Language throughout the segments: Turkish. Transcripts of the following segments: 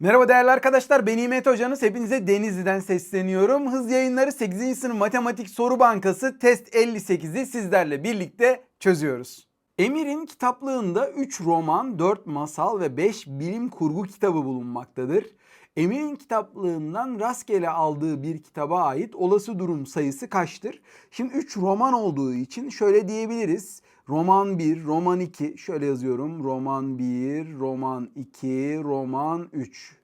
Merhaba değerli arkadaşlar ben İmet Hocanız. Hepinize Denizli'den sesleniyorum. Hız yayınları 8. sınıf matematik soru bankası test 58'i sizlerle birlikte çözüyoruz. Emir'in kitaplığında 3 roman, 4 masal ve 5 bilim kurgu kitabı bulunmaktadır. Emir'in kitaplığından rastgele aldığı bir kitaba ait olası durum sayısı kaçtır? Şimdi 3 roman olduğu için şöyle diyebiliriz. Roman 1, roman 2, şöyle yazıyorum. Roman 1, roman 2, roman 3.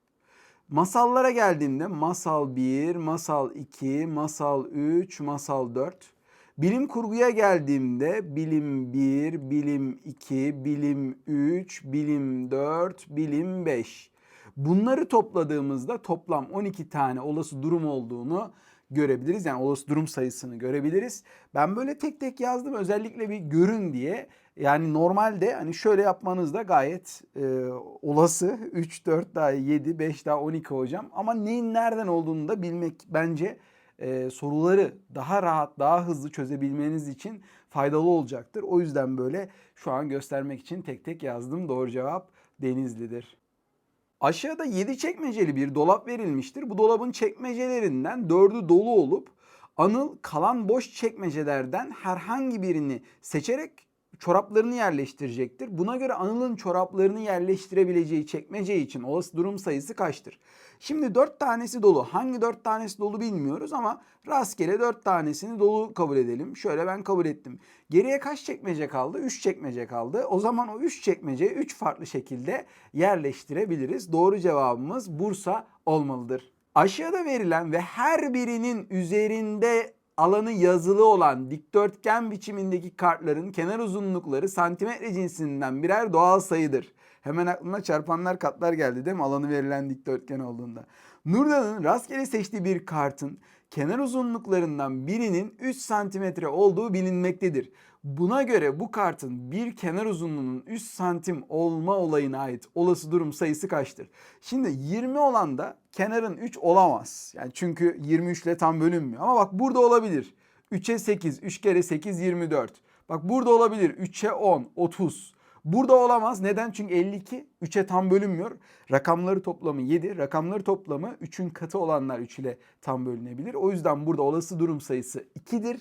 Masallara geldiğimde masal 1, masal 2, masal 3, masal 4. Bilim kurguya geldiğimde bilim 1, bilim 2, bilim 3, bilim 4, bilim 5. Bunları topladığımızda toplam 12 tane olası durum olduğunu görebiliriz. Yani olası durum sayısını görebiliriz. Ben böyle tek tek yazdım özellikle bir görün diye. Yani normalde hani şöyle yapmanız da gayet e, olası. 3, 4 daha 7, 5 daha 12 hocam. Ama neyin nereden olduğunu da bilmek bence e, soruları daha rahat, daha hızlı çözebilmeniz için faydalı olacaktır. O yüzden böyle şu an göstermek için tek tek yazdım. Doğru cevap Denizli'dir. Aşağıda 7 çekmeceli bir dolap verilmiştir. Bu dolabın çekmecelerinden 4'ü dolu olup Anıl kalan boş çekmecelerden herhangi birini seçerek çoraplarını yerleştirecektir. Buna göre Anıl'ın çoraplarını yerleştirebileceği çekmece için olası durum sayısı kaçtır? Şimdi 4 tanesi dolu. Hangi 4 tanesi dolu bilmiyoruz ama rastgele 4 tanesini dolu kabul edelim. Şöyle ben kabul ettim. Geriye kaç çekmece kaldı? 3 çekmece kaldı. O zaman o 3 çekmeceyi 3 farklı şekilde yerleştirebiliriz. Doğru cevabımız Bursa olmalıdır. Aşağıda verilen ve her birinin üzerinde alanı yazılı olan dikdörtgen biçimindeki kartların kenar uzunlukları santimetre cinsinden birer doğal sayıdır. Hemen aklına çarpanlar katlar geldi değil mi? Alanı verilen dikdörtgen olduğunda. Nurdan'ın rastgele seçtiği bir kartın kenar uzunluklarından birinin 3 santimetre olduğu bilinmektedir. Buna göre bu kartın bir kenar uzunluğunun 3 santim olma olayına ait olası durum sayısı kaçtır? Şimdi 20 olan da kenarın 3 olamaz. Yani çünkü 23 ile tam bölünmüyor. Ama bak burada olabilir. 3'e 8, 3 kere 8 24. Bak burada olabilir. 3'e 10, 30. Burada olamaz. Neden? Çünkü 52 3'e tam bölünmüyor. Rakamları toplamı 7. Rakamları toplamı 3'ün katı olanlar 3 ile tam bölünebilir. O yüzden burada olası durum sayısı 2'dir.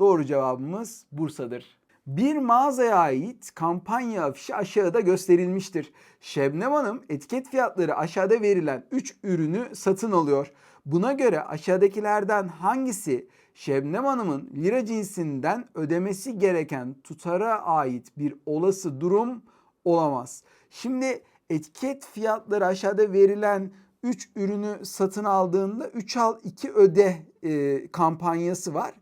Doğru cevabımız Bursa'dır. Bir mağazaya ait kampanya afişi aşağıda gösterilmiştir. Şebnem Hanım etiket fiyatları aşağıda verilen 3 ürünü satın alıyor. Buna göre aşağıdakilerden hangisi Şebnem Hanım'ın lira cinsinden ödemesi gereken tutara ait bir olası durum olamaz. Şimdi etiket fiyatları aşağıda verilen 3 ürünü satın aldığında 3 al 2 öde e, kampanyası var.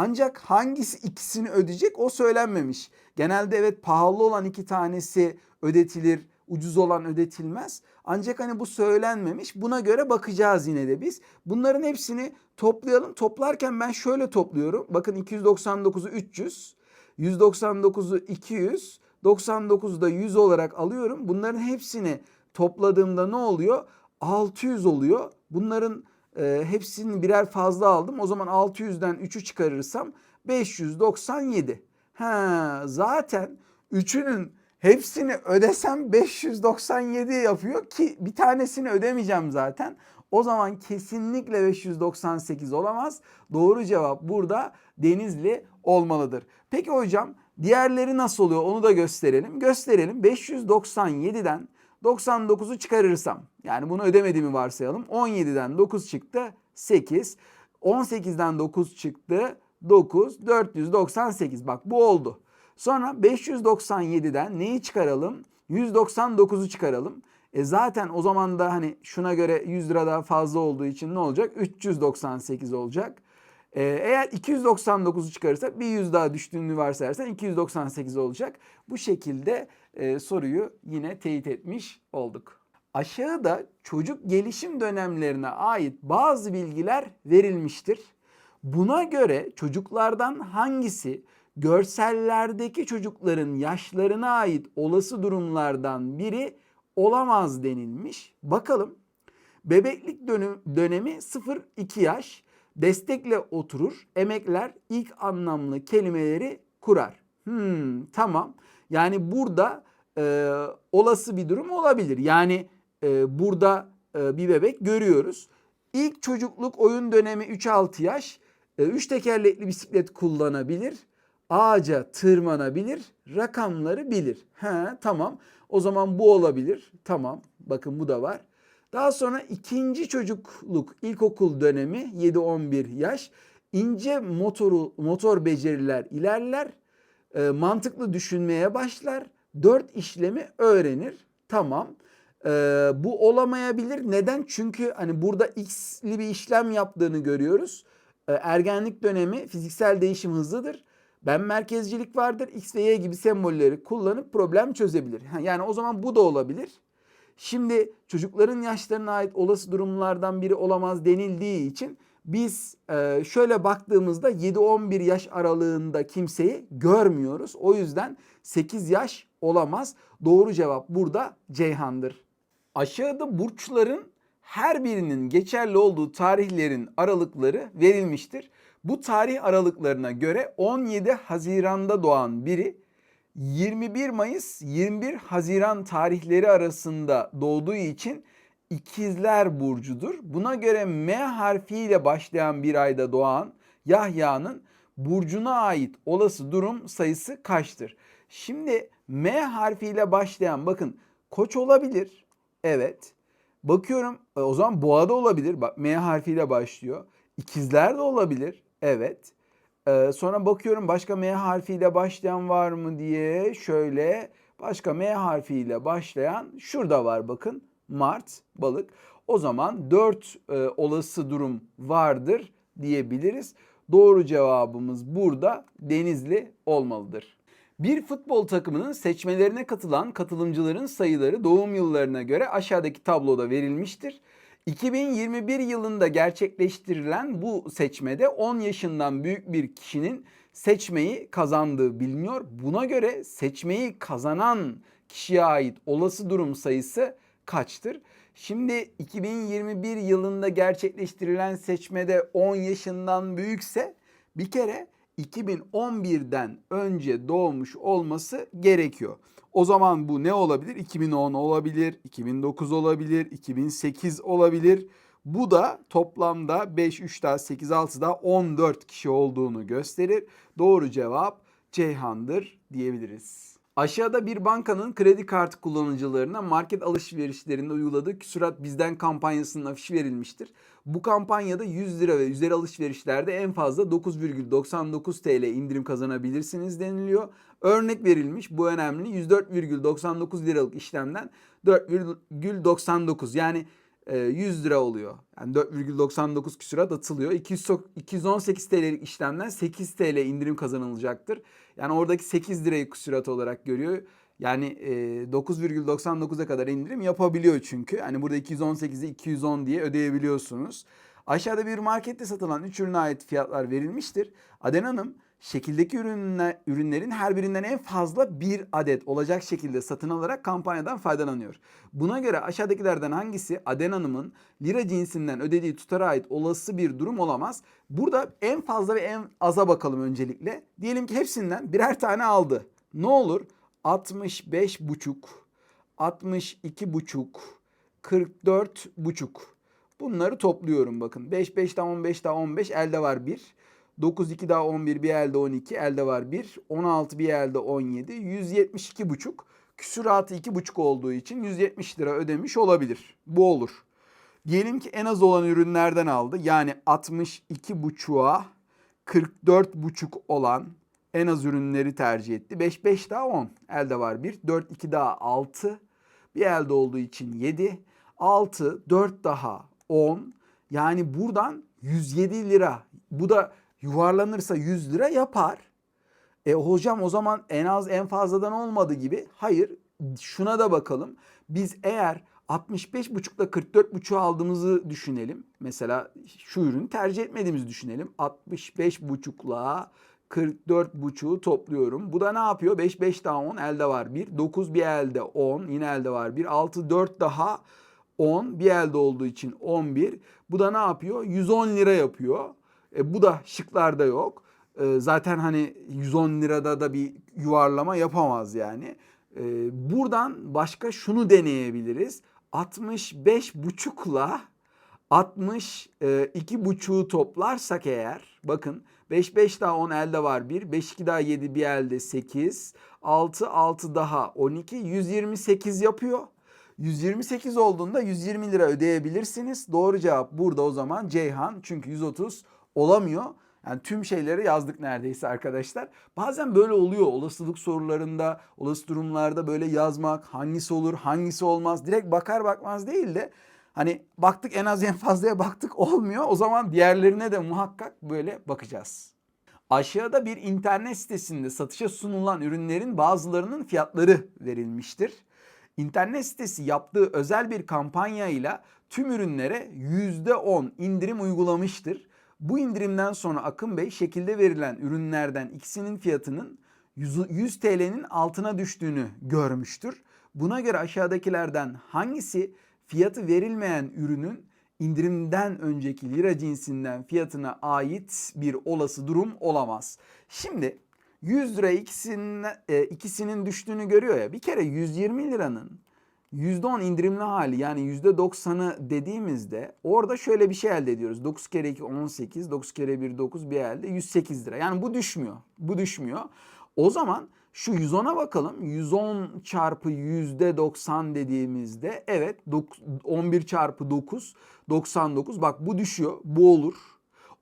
Ancak hangisi ikisini ödeyecek o söylenmemiş. Genelde evet pahalı olan iki tanesi ödetilir, ucuz olan ödetilmez. Ancak hani bu söylenmemiş. Buna göre bakacağız yine de biz. Bunların hepsini toplayalım. Toplarken ben şöyle topluyorum. Bakın 299'u 300, 199'u 200, 99'u da 100 olarak alıyorum. Bunların hepsini topladığımda ne oluyor? 600 oluyor. Bunların e, hepsini birer fazla aldım. O zaman 600'den 3'ü çıkarırsam 597. Ha, zaten üçünün hepsini ödesem 597 yapıyor ki bir tanesini ödemeyeceğim zaten. O zaman kesinlikle 598 olamaz. Doğru cevap burada Denizli olmalıdır. Peki hocam diğerleri nasıl oluyor onu da gösterelim. Gösterelim 597'den 99'u çıkarırsam yani bunu ödemediğimi varsayalım. 17'den 9 çıktı 8. 18'den 9 çıktı 9. 498 bak bu oldu. Sonra 597'den neyi çıkaralım? 199'u çıkaralım. E zaten o zaman da hani şuna göre 100 lira daha fazla olduğu için ne olacak? 398 olacak. Ee, eğer 299'u çıkarırsak bir 100 daha düştüğünü varsayarsan 298 olacak. Bu şekilde e, soruyu yine teyit etmiş olduk. Aşağıda çocuk gelişim dönemlerine ait bazı bilgiler verilmiştir. Buna göre çocuklardan hangisi görsellerdeki çocukların yaşlarına ait olası durumlardan biri olamaz denilmiş. Bakalım. Bebeklik dönemi 0-2 yaş. Destekle oturur. Emekler ilk anlamlı kelimeleri kurar. Hmm, tamam. Yani burada e, olası bir durum olabilir. Yani e, burada e, bir bebek görüyoruz. İlk çocukluk oyun dönemi 3-6 yaş. 3 tekerlekli bisiklet kullanabilir. Ağaca tırmanabilir. Rakamları bilir. He tamam. O zaman bu olabilir. Tamam. Bakın bu da var. Daha sonra ikinci çocukluk ilkokul dönemi 7-11 yaş. İnce motoru motor beceriler ilerler. E, mantıklı düşünmeye başlar. Dört işlemi öğrenir. Tamam. E, bu olamayabilir. Neden? Çünkü hani burada x'li bir işlem yaptığını görüyoruz. E, ergenlik dönemi fiziksel değişim hızlıdır. Ben merkezcilik vardır. X ve Y gibi sembolleri kullanıp problem çözebilir. Yani o zaman bu da olabilir. Şimdi çocukların yaşlarına ait olası durumlardan biri olamaz denildiği için biz e, şöyle baktığımızda 7-11 yaş aralığında kimseyi görmüyoruz. O yüzden 8 yaş olamaz. Doğru cevap burada Ceyhan'dır. Aşağıda burçların her birinin geçerli olduğu tarihlerin aralıkları verilmiştir. Bu tarih aralıklarına göre 17 Haziran'da doğan biri 21 Mayıs 21 Haziran tarihleri arasında doğduğu için İkizler burcudur. Buna göre M harfiyle başlayan bir ayda doğan Yahya'nın burcuna ait olası durum sayısı kaçtır? Şimdi M harfiyle başlayan bakın Koç olabilir. Evet. Bakıyorum e, o zaman boğa da olabilir. Bak M harfiyle başlıyor. İkizler de olabilir. Evet. Ee, sonra bakıyorum başka M harfiyle başlayan var mı diye şöyle başka M harfiyle başlayan şurada var bakın Mart balık. O zaman 4 e, olası durum vardır diyebiliriz. Doğru cevabımız burada Denizli olmalıdır. Bir futbol takımının seçmelerine katılan katılımcıların sayıları doğum yıllarına göre aşağıdaki tabloda verilmiştir. 2021 yılında gerçekleştirilen bu seçmede 10 yaşından büyük bir kişinin seçmeyi kazandığı biliniyor. Buna göre seçmeyi kazanan kişiye ait olası durum sayısı kaçtır? Şimdi 2021 yılında gerçekleştirilen seçmede 10 yaşından büyükse bir kere 2011'den önce doğmuş olması gerekiyor. O zaman bu ne olabilir? 2010 olabilir, 2009 olabilir, 2008 olabilir. Bu da toplamda 5, 3 daha 8, 6 daha 14 kişi olduğunu gösterir. Doğru cevap Ceyhan'dır diyebiliriz. Aşağıda bir bankanın kredi kartı kullanıcılarına market alışverişlerinde uyguladığı küsurat bizden kampanyasının afişi verilmiştir. Bu kampanyada 100 lira ve üzeri alışverişlerde en fazla 9,99 TL indirim kazanabilirsiniz deniliyor. Örnek verilmiş bu önemli 104,99 liralık işlemden 4,99 yani e, 100 lira oluyor. Yani 4,99 küsurat atılıyor. 200, 218 TL'lik işlemden 8 TL indirim kazanılacaktır. Yani oradaki 8 lirayı küsurat olarak görüyor. Yani e, 9,99'a kadar indirim yapabiliyor çünkü. Hani burada 218'i 210 diye ödeyebiliyorsunuz. Aşağıda bir markette satılan 3 ürüne ait fiyatlar verilmiştir. Aden Hanım şekildeki ürünler, ürünlerin her birinden en fazla bir adet olacak şekilde satın alarak kampanyadan faydalanıyor. Buna göre aşağıdakilerden hangisi Aden Hanım'ın lira cinsinden ödediği tutara ait olası bir durum olamaz? Burada en fazla ve en aza bakalım öncelikle. Diyelim ki hepsinden birer tane aldı. Ne olur? 65 buçuk, 62 buçuk, 44 buçuk. Bunları topluyorum bakın. 5, 5 daha 15 daha 15 elde var 1. 9, 2 daha 11 bir elde 12 elde var 1. 16 bir elde 17. 172 buçuk. Küsuratı 2 buçuk olduğu için 170 lira ödemiş olabilir. Bu olur. Diyelim ki en az olan ürünlerden aldı. Yani 62 buçuğa 44 buçuk olan en az ürünleri tercih etti. 5 5 daha 10. Elde var 1. 4 2 daha 6. Bir elde olduğu için 7. 6 4 daha 10. Yani buradan 107 lira. Bu da yuvarlanırsa 100 lira yapar. E hocam o zaman en az en fazladan olmadı gibi. Hayır şuna da bakalım. Biz eğer 65,5'la 44,5'u aldığımızı düşünelim. Mesela şu ürünü tercih etmediğimizi düşünelim. 65,5'la 44,5'u topluyorum. Bu da ne yapıyor? 5 5 daha 10 elde var 1. 9 bir elde 10 yine elde var 1. 6 4 daha 10 bir elde olduğu için 11. Bu da ne yapıyor? 110 lira yapıyor. E, bu da şıklarda yok. E, zaten hani 110 lirada da bir yuvarlama yapamaz yani. E, buradan başka şunu deneyebiliriz. 65 buçukla 62 buçuğu toplarsak eğer bakın 5 5 daha 10 elde var 1 5 2 daha 7 bir elde 8 6 6 daha 12 128 yapıyor. 128 olduğunda 120 lira ödeyebilirsiniz. Doğru cevap burada o zaman Ceyhan çünkü 130 olamıyor. Yani tüm şeyleri yazdık neredeyse arkadaşlar. Bazen böyle oluyor olasılık sorularında, olası durumlarda böyle yazmak hangisi olur, hangisi olmaz. Direkt bakar bakmaz değil de hani baktık en az en fazlaya baktık olmuyor. O zaman diğerlerine de muhakkak böyle bakacağız. Aşağıda bir internet sitesinde satışa sunulan ürünlerin bazılarının fiyatları verilmiştir. İnternet sitesi yaptığı özel bir kampanyayla tüm ürünlere %10 indirim uygulamıştır. Bu indirimden sonra Akın Bey şekilde verilen ürünlerden ikisinin fiyatının 100 100 TL'nin altına düştüğünü görmüştür. Buna göre aşağıdakilerden hangisi fiyatı verilmeyen ürünün indirimden önceki lira cinsinden fiyatına ait bir olası durum olamaz. Şimdi 100 lira ikisinin, e, ikisinin düştüğünü görüyor ya. Bir kere 120 liranın %10 indirimli hali yani %90'ı dediğimizde orada şöyle bir şey elde ediyoruz. 9 kere 2 18, 9 kere 1 9 bir elde 108 lira. Yani bu düşmüyor. Bu düşmüyor. O zaman şu 110'a bakalım. 110 çarpı %90 dediğimizde evet 11 çarpı 9 99. Bak bu düşüyor. Bu olur.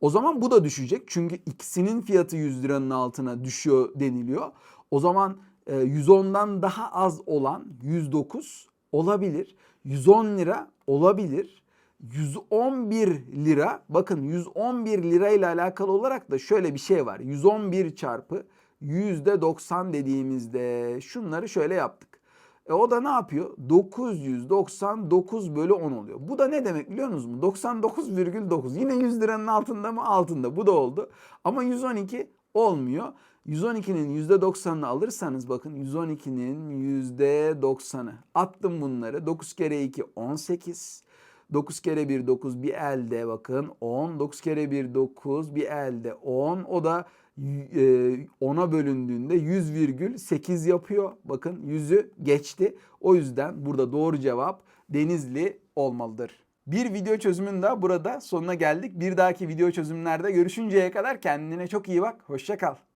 O zaman bu da düşecek. Çünkü ikisinin fiyatı 100 liranın altına düşüyor deniliyor. O zaman 110'dan daha az olan 109 olabilir. 110 lira olabilir. 111 lira bakın 111 lira ile alakalı olarak da şöyle bir şey var. 111 çarpı %90 dediğimizde şunları şöyle yaptık. E o da ne yapıyor? 999 bölü 10 oluyor. Bu da ne demek biliyor musunuz? 99,9. Yine 100 liranın altında mı? Altında. Bu da oldu. Ama 112 olmuyor. 112'nin %90'ını alırsanız bakın 112'nin %90'ı. Attım bunları. 9 kere 2 18. 9 kere 1 9 bir elde bakın 10. 9 kere 1 9 bir elde 10. O da 10'a bölündüğünde 100,8 yapıyor. Bakın 100'ü geçti. O yüzden burada doğru cevap Denizli olmalıdır. Bir video çözümün daha burada sonuna geldik. Bir dahaki video çözümlerde görüşünceye kadar kendine çok iyi bak. Hoşça kal.